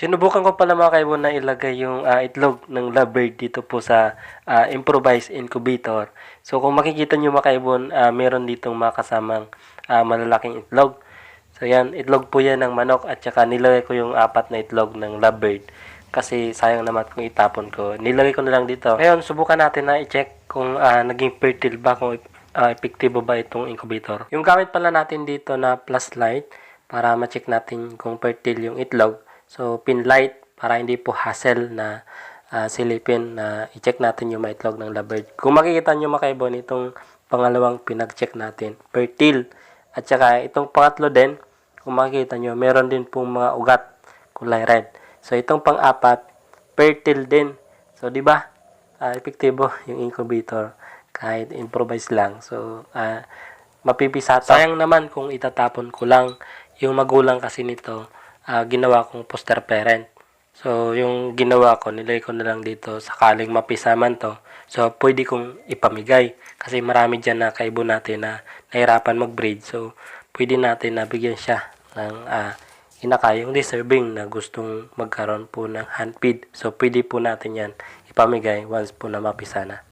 Sinubukan ko pala mga kaibon na ilagay yung ah, itlog ng lovebird dito po sa ah, improvised incubator. So kung makikita nyo mga kaibon, ah, meron ditong mga kasamang ah, malalaking itlog. So yan, itlog po yan ng manok at saka nilagay ko yung apat na itlog ng lovebird. Kasi sayang naman kung itapon ko. Nilagay ko na lang dito. Ngayon, subukan natin na i-check kung ah, naging fertile ba, kung uh, epektibo ba itong incubator. Yung gamit pala natin dito na plus light para ma-check natin kung fertile yung itlog. So, pin light para hindi po hassle na ah, silipin na i-check natin yung mga itlog ng lovebird. Kung makikita nyo mga kaibon, itong pangalawang pinag-check natin, fertile. At saka itong pangatlo din, kung makikita nyo, meron din pong mga ugat kulay red. So, itong pang-apat, fertile din. So, di ba? Ah, epektibo yung incubator kahit improvise lang. So, ah, mapipisa. Sayang naman kung itatapon ko lang yung magulang kasi nito, ah, ginawa kong foster parent. So, yung ginawa ko, nilagay ko na lang dito sakaling mapisa man to. So, pwede kong ipamigay. Kasi marami dyan na kaibo natin na nahirapan mag-breed. So, pwede natin nabigyan siya ng ah, inaka yung deserving na gustong magkaroon po ng hand feed. So, pwede po natin yan ipamigay once po na mapisa na.